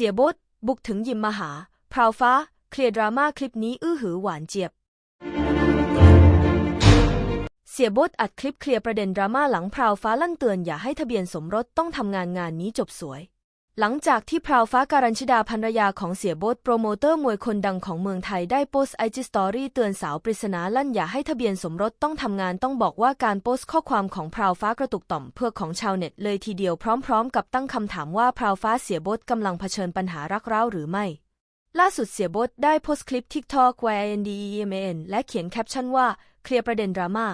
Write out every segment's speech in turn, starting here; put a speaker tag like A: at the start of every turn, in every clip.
A: เสียบดบุกถึงยิมมาหา พราวฟ้า เคลียร์ดราม่าคลิปนี้อื้อหือหวานเจี๊ยบ เสียบดอัดคลิปเคลียร์ประเด็นดราม่าหลังพราวฟ้าลั่นเตือนอย่าให้ทะเบียนสมรสต้องทำงานงานนี้จบสวย หลังจากที่พราวฟ้าการัญชิดาภรรยาของเสียโบดโปรโมเตอร์มวยคนดังของเมืองไทยได้โพสต์ไอจีสตอรี่เตือนสาวปริศนาลั่นอย่าให้ทะเบียนสมรสต้องทำงานต้องบอกว่าการโพสต์ข้อความของพราวฟ้ากระตุกต่อมเพื่อของชาวเน็ตเลยทีเดียวพร้อมๆ กับตั้งคำถามว่าพราวฟ้าเสียโบดกำลังเผชิญปัญหารักร้าวหรือไม่ ล่าสุดเสียโบดได้โพสต์คลิป TikTok YNDEMAN และเขียนแคปชั่นว่าเคลียร์ประเด็นดราม่า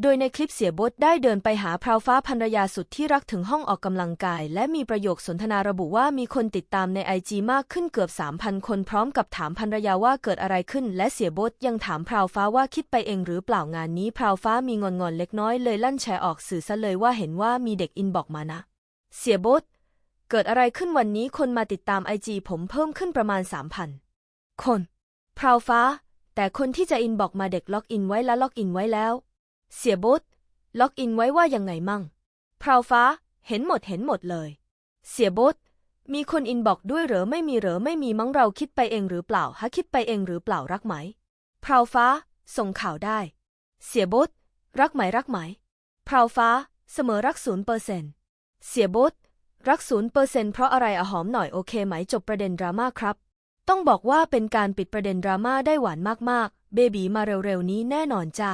A: โดยในคลิปเสียบดได้เดินไปหาพราวฟ้าภรรยาสุดที่รักถึงห้องออกกำลังกาย และมีประโยคสนทนาระบุว่ามีคนติดตามในไอจีมากขึ้นเกือบ 3,000 คนพร้อมกับถามภรรยาว่าเกิดอะไรขึ้น และเสียบดยังถามพราวฟ้าว่าคิดไปเองหรือเปล่างานนี้พราวฟ้ามีงอนงอนเล็กน้อยเลยลั่นแชร์ออกสื่อซะเลยว่าเห็นว่ามีเด็กอินบอกมานะ เสียบดเกิดอะไรขึ้นวันนี้คนมาติดตามไอจีผมเพิ่มขึ้นประมาณ 3,000 คนพราวฟ้า แต่คนที่จะอินบอกมาเด็กล็อกอินไว้แล้วล็อกอินไว้แล้ว เสียบดล็อกอินไว้ว่ายังไงมั่งพราวฟ้า เห็นหมดเห็นหมดเลย เสียบดมีคนอินบอกด้วยเหรอไม่มีเหรอไม่มีมั้งเราคิดไปเองหรือเปล่าฮะคิดไปเองหรือเปล่ารักไหมพราวฟ้า ส่งข่าวได้ เสียบดรักไหมรักไหมพราวฟ้า เสมอรักศูนย์เปอร์เซนเสียบดรักศูนย์เปอร์เซนเพราะอะไรอะหอมหน่อยโอเคไหมจบประเด็นดราม่าครับ ต้องบอกว่าเป็นการปิดประเด็นดราม่าได้หวานมากๆ เบบีมาเร็วๆนี้แน่นอนจ้า